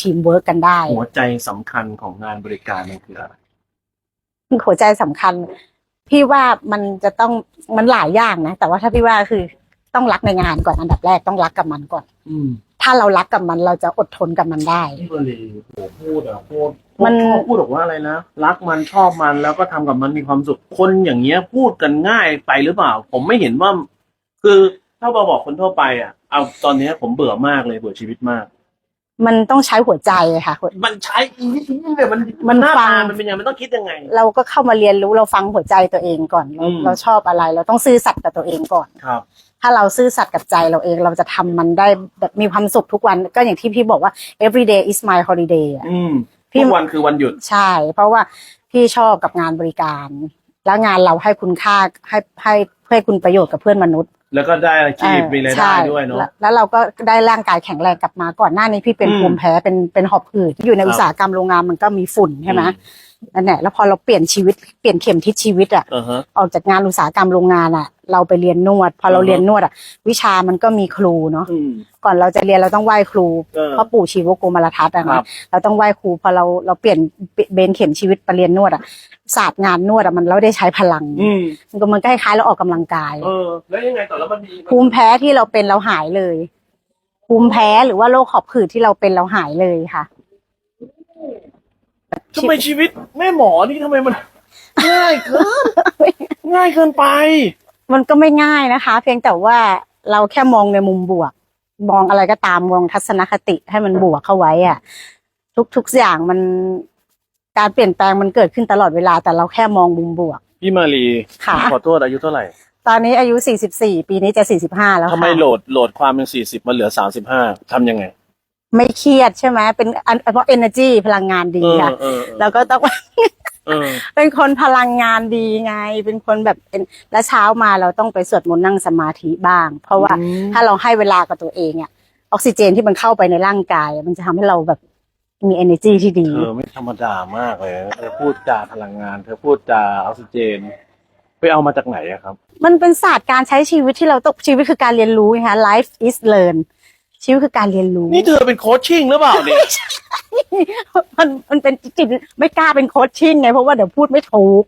ทีมเวิร์กกันได้ หัวใจสำคัญของงานบริการมันคืออะไร หัวใจสำคัญ พี่ว่ามันจะต้องมันหลายอย่างนะ แต่ว่าถ้าพี่ว่าคือต้องรักในงานก่อนอันดับแรกต้องรักกับมันก่อน อืมถ้าเรารักกับมันเราจะอดทนกับมันได้ พี่บรีโหพูดอะพูดมัน ชอบพูดบอกว่าอะไรนะรักมันชอบมันแล้วก็ทำกับมันมีความสุขคนอย่างเงี้ย พูดกันง่ายไปหรือเปล่า ผมไม่เห็นว่า คือถ้าเราบอกคนทั่วไปอะเอาตอนเนี้ยผมเบื่อมากเลยเบื่อชีวิตมาก มันต้องใช้หัวใจค่ะ มันใช้อีวิธีแบบมันมันหน้าฟัตางมันเป็นยังไงมันต้องคิดยังไง เราก็เข้ามาเรียนรู้เราฟังหัวใจตัวเองก่อนเราอืม เราชอบอะไร เราต้องซื่อสัตย์กับตัวเองก่อน ครับ ถ้าเราซื่อสัตย์กับใจเราเองเราจะทำมันได้แบบมีความสุขทุกวันก็อย่างที่พี่บอกว่า every day is my holiday อะ อืมพี่ ทุกวันคือวันหยุด ใช่ เพราะว่าพี่ชอบกับงานบริการ แล้วงานเราให้คุณค่าให้ให้ให้คุณประโยชน์กับเพื่อนมนุษย์ แล้วก็ได้อาชีพมีรายได้ใช่ด้วยเนาะแล้วแล้วเราก็ได้ร่างกายแข็งแรงกลับมาก่อนหน้านี้พี่เป็นอืมภูมิแพ้เป็นเป็นหอบหืดอยู่ในครับอุตสาหกรรมโรงงานมันก็มีฝุ่นใช่ไหม นั่นแหละแล้วพอเราเปลี่ยนชีวิตเปลี่ยนเข็มทิศชีวิตอะอ่าฮะ ออกจากงานอุตสาหกรรมโรงงานอะเราไปเรียนนวด พอเราอือฮะ เรียนนวดอะวิชามันก็มีครูเนาะอืม ก่อนเราจะเรียนเราต้องไหว้ครูเออพ่อปู่ชีวโกมารทัศน์อะครันะบ เราต้องไหว้ครูพอเราเราเปลี่ยนเบนเข็มชีวิตไปเรียนนวดอะศาสตร์งานนวดอะมันเราได้ใช้พลังอืมมันก็มันก็คล้ายๆเราออกกำลังกาย เออ แล้วยังไงต่อแล้วมันมีภูมิแพ้ที่เราเป็นเราหายเลย ภูมิแพ้หรือว่าโรคหอบหืดที่เราเป็นเราหายเลยค่ะ ทำไมชีวิตแม่หมอนี่ทำไมมัน ง่ายเกินง่ายเกินไป มันก็ไม่ง่ายนะคะ เพียงแต่ว่าเราแค่มองในมุมบวก มองอะไรก็ตามมองทัศนคติให้มันบวกเข้าไว้อะทุกทุกอย่างมันการเปลี่ยนแปลงมันเกิดขึ้นตลอดเวลา แต่เราแค่มองมุมบวก พี่มารีค่ะ ขอโทษอายุเท่าไหร่ ตอนนี้อายุ 44 ปีนี้จะ 45 แล้วทำไมค่ะโหลดโหลดความเป็นสี่สิบมาเหลือสามสิบห้าทำยังไง ไม่เครียดใช่ไหมเป็นอันเพราะ energy พลังงานดีเออค่ะเออแล้วก็ต้อง เออ เป็นคนพลังงานดีไง เป็นคนแบบเป็นแล้วเช้ามาเราต้องไปสวดมนต์นั่งสมาธิบ้าง เพราะว่าอืม ถ้าเราให้เวลากับตัวเองอะออกซิเจนที่มันเข้าไปในร่างกายอะมันจะทำให้เราแบบมี energy ที่ดี เธอไม่ธรรมดามากเลยเธอพูดจาพลังงาน เธอพูดจาออกซิเจน ไปเอามาจากไหนอะครับ มันเป็นศาสตร์การใช้ชีวิตที่เราต้องชีวิตคือการเรียนรู้ไงคะ life is learn ชีวิตคือการเรียนรู้ นี่เธอเป็นโคชชิ่งหรือเปล่าเนี่ยมันมันเป็นจิตไม่กล้าเป็นโค้ชชิ่งไงเพราะว่าเดี๋ยวพูดไม่ถูก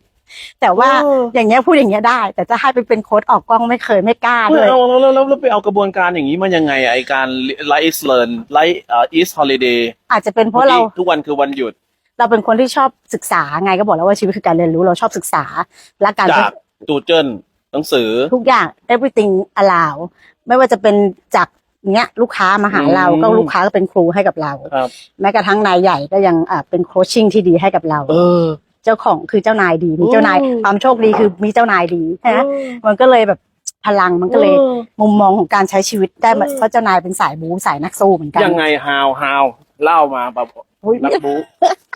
แต่ว่าเอออย่างเงี้ยพูดอย่างเงี้ยได้ แต่จะให้ไปเป็นโค้ชออกกล้องไม่เคยไม่กล้าไม่เลยเอาแล้วแล้วแล้วแล้วไปเอากระบวนการอย่างนี้มายังไงอะไอการ life is learn life เอ่อ is holiday อาจจะเป็นเพราะเราทุกวันคือวันหยุด เราเป็นคนที่ชอบศึกษาไงก็บอกแล้วว่าชีวิตคือการเรียนรู้เราชอบศึกษาและการจากตูเจิ้นหนังสือทุกอย่าง everything allow ไม่ว่าจะเป็นจาก เนี้ยลูกค้ามาหาเราอืมก็ลูกค้าก็เป็นครูให้กับเราครับ แม้กระทั่งนายใหญ่ก็ยังอ่าเป็นโคชชิ่งที่ดีให้กับเรา เออ เจ้าของคือเจ้านายดีมีเจ้านายอืมความโชคดีคือมีเจ้านายดีนะมันก็เลยแบบพลังมันก็เลยออมุมมองของการใช้ชีวิตได้มาเออเพราะเจ้านายเป็นสายบูสายนักสู้เหมือนกันยังไง how how เล่ามาแบบอุ๊ยนักบู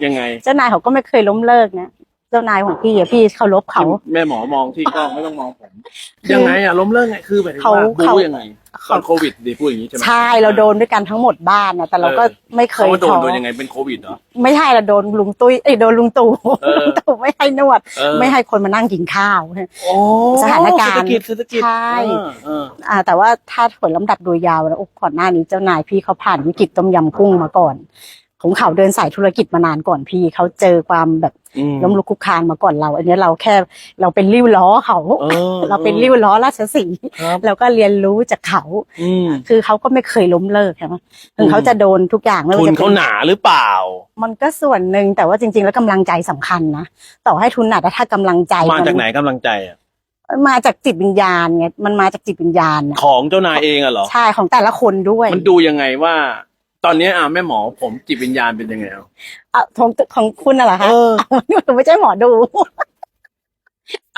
ยังไง เจ้านายเขาก็ไม่เคยล้มเลิกนะ เจ้านายของพี่อะพี่เคารพเขา แม่หมอมองที่กล้องไม่ต้องมองผมยังไงอะล้มเลิกไงคือหมายถึงว่าเขา บูเขายังไงตอนโควิดดีพูดอย่างนี้ใช่ไหมใช่เราโดนด้วยกันทั้งหมดบ้านนะแต่เราก็เออไม่เคเขายว่าโดนท้อโดนยังไงเป็นโควิดเหรอ ไม่ใช่เราโดนลุงตุ้ยเอ้ยโดนลุงตู่เออ ลุงตู่ไม่ให้นวด เออไม่ให้คนมานั่งกินข้าว โอ้สถานการณ์เศรษฐกิจเศรษฐกิจใช่ เออเอออ่าแต่ว่าถ้าผลลำดับโดยยาวแล้วโอ้ก่อนหน้านี้เจ้านายพี่เขาผ่านวิกฤตต้มยำกุ้งมาก่อน ของเขาเดินสายธุรกิจมานานก่อนพี่เขาเจอความแบบอืมล้มลุกคลุกคลานมาก่อนเรา อันนี้เราแค่เราเป็นริ้วล้อเขาเออเราเป็นริ้วล้อราชสีห์ครับเราก็เรียนรู้จากเขาอืมคือเขาก็ไม่เคยล้มเลิกใช่ไหมถึงเขาจะโดนทุกอย่างไม่ทุว่านจะเขาเป็นหนาหรือเปล่า มันก็ส่วนหนึ่งแต่ว่าจริง ๆ แล้วกำลังใจสำคัญนะต่อให้ทุนหนักแต่ถ้ากำลังใจมาจากไหนกำลังใจอะมาจากจิตวิญญาณไงมันมาจากจิตวิญญาณน่ะของเจ้านายเองอะเหรอใช่ของแต่ละคนด้วย มันดูยังไงว่า ตอนนี้อะแม่หมอผมจิตวิญญาณเป็นยังไงเอาอะของของคุณน่ะเหรอคะเออหนูไม่ใช่หมอดู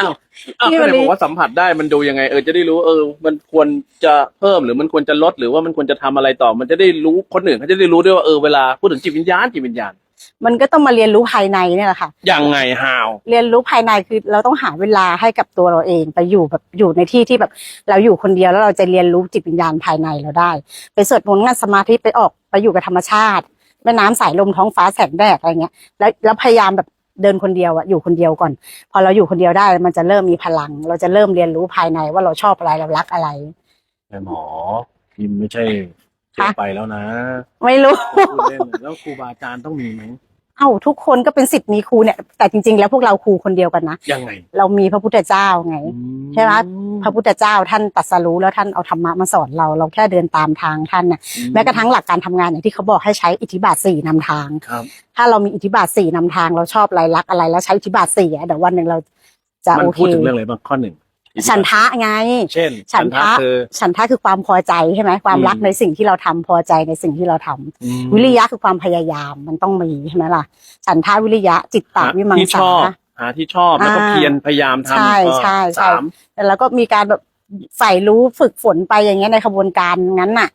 อ้าวอ้าวพี่ก็มะเลยลิบอกว่าสัมผัสได้มันดูยังไงเออจะได้รู้เออ มันควรจะเพิ่มหรือมันควรจะลดหรือว่ามันควรจะทำอะไรต่อ มันจะได้รู้คนอื่นเขาจะได้รู้ด้วยว่าเออเวลาพูดถึงจิตวิญญาณจิตวิญญาณ มันก็ต้องมาเรียนรู้ภายในเนี่ยแหละค่ะ ยังไง how เรียนรู้ภายในคือเราต้องหาเวลาให้กับตัวเราเองไปอยู่แบบอยู่ในที่ที่แบบ เราอยู่คนเดียวแล้วเราจะเรียนรู้จิตวิญญาณภายในเราได้ ไปสวดมนต์นั่งสมาธิไปออกไปอยู่กับธรรมชาติแม่น้ำสายลมท้องฟ้าแสงแดดอะไรเงี้ยแล้วแล้วพยายามแบบเดินคนเดียวอะอยู่คนเดียวก่อน พอเราอยู่คนเดียวได้มันจะเริ่มมีพลัง เราจะเริ่มเรียนรู้ภายในว่าเราชอบอะไรเรารักอะไรแม่หมอพิมพ์ไม่ใช่ เจอไปแล้วนะไม่รู้ พูดเล่นนะแล้วครูบาอาจารย์ต้องมีไหมเอ้าทุกคนก็เป็นสิทธิ์มีครูเนี่ย แต่จริง ๆ แล้วพวกเราครูคนเดียวกันนะ ยังไงเรามีพระพุทธเจ้าไงอืใช่ไหมพระพุทธเจ้าท่านตรัสรู้แล้วท่านเอาธรรมะมาสอนเราเราแค่เดินตามทางท่านน่ะอืแม้กระทั่งหลักการทำงานอย่างที่เขาบอกให้ใช้อิทธิบาทสี่นำทาง ครับ ถ้าเรามีอิทธิบาทสี่นำทางเราชอบอะไรรักอะไรแล้วใช้อิทธิบาทสี่อะเดี๋ยววันหนึ่งเราจะมันโอเคพูดถึงเรื่องอะไรบ้างข้อหนึ่ง ฉันทะไง เช่น ฉันทะคือฉันทะคือความพอใจใช่ไหมความรักอืมในสิ่งที่เราทำพอใจในสิ่งที่เราทำอืมวิริยะคือความพยายามมันต้องมีใช่ไหมล่ะฉันทาวิริยะจิตตาวิมังที่ชสาอบหาที่ชอบแล้วก็อ่าเพียรพยายามทำใช่เออใช่ใช่สามแล้วก็มีการแบบใฝ่รู้ฝึกฝนไปอย่างเงี้ยในขบวนการงั้นน่ะ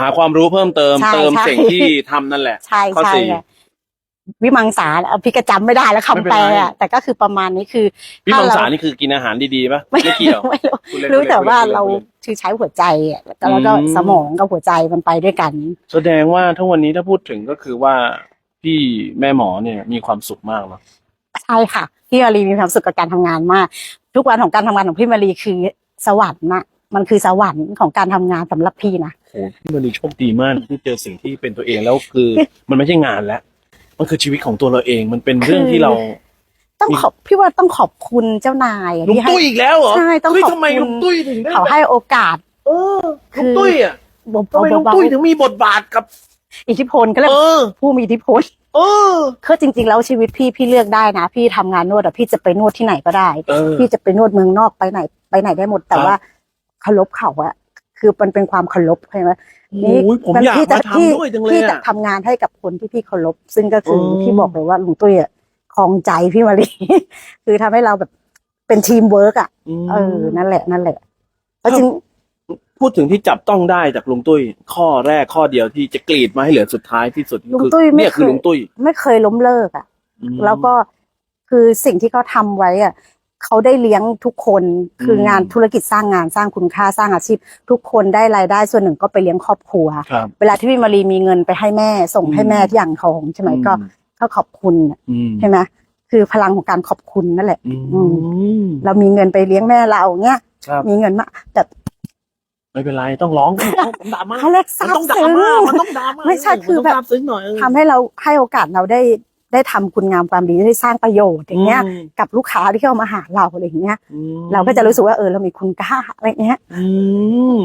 หาความรู้เพิ่มเติมใช่เติมใช่สิ่งที่ทำนั่นแหละใช่ข้อใช่สี่ค่ะ วิมังสาเอาพี่ก็จำไม่ได้แล้วไม่คำเป็นแปลไรอะแต่ก็คือประมาณนี้คือพี่มังสาถ้เนี่คือกินอาหารดีๆป่ะไม่ไม่เกี่ยวไม่รู้พูดเล่นรู้พูดเล่นแต่ว่าพูดล่นเราพูดล่นคือใช้หัวใจอะแล้วก็อืมสมองกับหัวใจมันไปด้วยกัน แสดงว่าทั้งวันนี้ถ้าพูดถึงก็คือว่าพี่แม่หมอเนี่ยมีความสุขมากเนาะใช่ค่ะพี่มารีมีความสุขกับการทำงานมาก ทุกวันของการทำงานของพี่มารีคือสวรรค์นะมันคือสวรรค์ของการทำงานสำหรับพี่นะโหพี่มันดีโชคดีมากที่เจอสิ่งที่เป็นตัวเองแล้วคือมันไม่ใช่งานแล้ว มันคือชีวิตของตัวเราเอง มันเป็นเรื่องที่เรา ต้องขอบพี่ว่าต้องขอบคุณเจ้านายอะลุงที่ให้ตุ้ยอีกแล้วเหรอใช่ต้องเฮ้ยขอบทำไมคุณลุงตุ้ยถึงได้เขาให้โอกาส เออลุงตุ้ยอะเบาทำไมลุงๆเบาตุ้ยถึงมีบทบาทกับๆอิทธิพลก็เลยเออผู้มีอิทธิพลเออคือจริง ๆ แล้วชีวิตพี่พี่เลือกได้นะ พี่ทำงานนวดอะพี่จะไปนวดที่ไหนก็ได้เออพี่จะไปนวดเมืองนอกไปไหน ไปไหนได้หมดแต่ครับว่าเคารพเขาอะ คือมันเป็นความเคารพใช่ไหมโอ้ยผมอยากพี่จะมาพี่ทำด้วยจังเลยพี่จะอะทำงานให้กับคนที่พี่เคารพซึ่งก็คือเออพี่บอกเลยว่าลุงตุ้ยอะคลองใจพี่มารี คือทำให้เราแบบเป็นทีมเวิร์กอะม เออนั่นแหละนั่นแหละแล้วจริงพูดถึงที่จับต้องได้จากลุงตุ้ย ข้อแรกข้อเดียวที่จะกรีดมาให้เหลือสุดท้ายที่สุดลุงคือตุ้ยไม่เนี่ยเคคือยลุงตุ้ยไม่เคยล้มเลิกอะอืม แล้วก็คือสิ่งที่เขาทำไว้อะ เขาได้เลี้ยงทุกคนคือมงานธุรกิจสร้างงานสร้างคุณค่าสร้างอาชีพ ทุกคนได้รายได้ส่วนหนึ่งก็ไปเลี้ยงครอบครัว ครับ เวลาที่พี่มารีมีเงินไปให้แม่ส่งให้อืมแม่ที่อ่างทองใช่ไหมก็อืมก็ขอบคุณน่ะอืมใช่ไหมคือพลังของการขอบคุณนั่นแหละอือืมเรามีเงินไปเลี้ยงแม่เราเงี้ยครับ มีเงินมาแต่ไม่เป็นไรต้องร้องผมด่ามาเขาเรียกมันซาบต้องด่าซึ้งมามันต้องด่ามาไม่ใช่คือแบบมันต้องซาบซึ้งหน่อยเออ ทำให้เราให้โอกาสเราได้ ได้ทำคุณงามความดีได้สร้างประโยชน์อย่างเงี้ยอืมกับลูกค้าที่เข้ามาหาเราอะไรอย่างเงี้ยอืมเราก็จะรู้สึกว่าเออเรามีคุณค่าอะไรเงี้ยอืม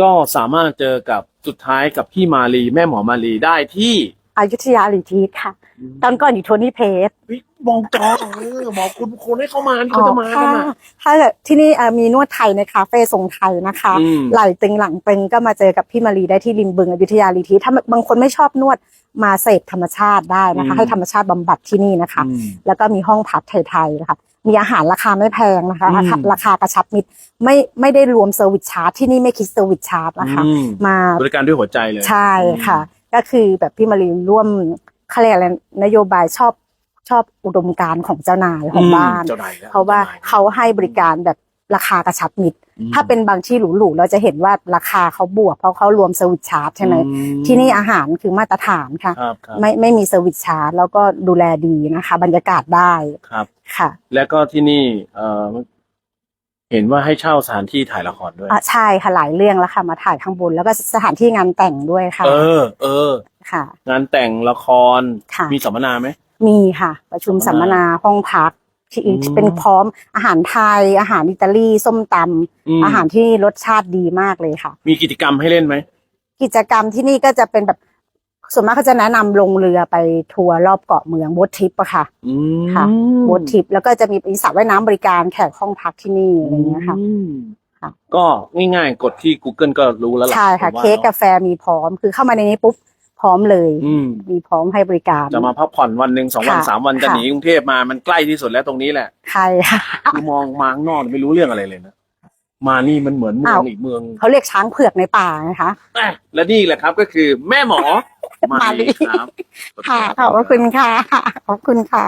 ก็สามารถเจอกับสุดท้ายกับพี่มาลีแม่หมอมาลีได้ที่อยุธยาลีทีค่ะ ตอนก่อนอยู่โทนี่เพสเฮ้ยมองจอเออหมอคุณคนให้เขามาที่เขาจะมากันค่ะนะถ้าที่นี่อะมีนวดไทยในคาเฟ่ทรงไทยนะคะอืมไหล่ตึงหลังตึงก็มาเจอกับพี่มารีได้ที่ริมบึงอยุธยาลีที ถ้าบางคนไม่ชอบนวด มาเสพธรรมชาติได้นะคะอืมให้ธรรมชาติบำบัดที่นี่นะคะอืมแล้วก็มีห้องพักไทยๆนะคะมีอาหารราคาไม่แพงนะคะอืมราคาราคากระชับมิตรไม่ไม่ได้รวมเซอร์วิสชาร์จที่นี่ไม่คิดเซอร์วิสชาร์จนะคะอืมมาบริการด้วยหัวใจเลยใช่ค่ะ ก็คือแบบพี่มารีร่วมเขาเรียกอะไรนโยบายชอบชอบอุดมการณ์ของเจ้านายของบ้านเจ้านายแล้วเพราะว่าจ้นยเขาให้บริการแบบ ราคากระชับมิตรอืมถ้าเป็นบางที่หรูๆเราจะเห็นว่าราคาเขาบวกเพราะเขารวมเซอร์วิสชาร์จใช่ไหมอืที่นี่อาหารคือมาตรฐานค่ะครับครับไม่ไม่มีเซอร์วิสชาร์จแล้วก็ดูแลดีนะคะ บรรยากาศได้ครับค่ะ แล้วก็ที่นี่เอ่อเห็นว่าให้เช่าสถานที่ถ่ายละครด้วยอะใช่ค่ะหลายเรื่องแล้วค่ะมาถ่ายข้างบน แล้วก็สถานที่งานแต่งด้วยค่ะ เออ เออค่ะ งานแต่งละครค่ะมีสัมมนาไหมมีค่ะ ประชุมสัสัมมมมนานาห้องพักที่อืมที่ เป็นพร้อมอาหารไทย อาหารอิตาลีส้มตำมอาหารที่รสชาติดีมากเลยค่ะ มีกิจกรรมให้เล่นไหมกิจกรรมที่นี่ก็จะเป็นแบบส่วนมากเขาจะแนะนำลงเรือไปทัวร์รอบเกาะเมืองโบ๊ททริปอะค่ะอืมค่ะโบ๊ททริปแล้วก็จะมีมีสระว่ายน้ำบริการแขกห้องพักที่นี่อะไรอย่างเงี้ยค่ะอืมค่ะก็ง่ายๆ กดที่ Google ก็รู้แล้วล่ะใช่ค่ะผมว่าเค้กกาแฟมีพร้อม คือเข้ามาในนี้ปุ๊บ พร้อมเลย อืมมีพร้อมให้บริการ จะมาพักผ่อนวันหนึ่งสองวันค่ะสามวันจะค่ะ หนีกรุงเทพมามันใกล้ที่สุดแล้วตรงนี้แหละใช่ค่ะ คือมองมาข้างนอกไม่รู้เรื่องอะไรเลยนะมานี่มันเหมือนเมืองอ้าว อีกเมืองเขาเรียกช้างเผือกในป่านะคะ อะและนี่แหละครับก็คือแม่หมอมาลีครับ ค่ะขอบพระคุณค่ะขอบคุณค่ะ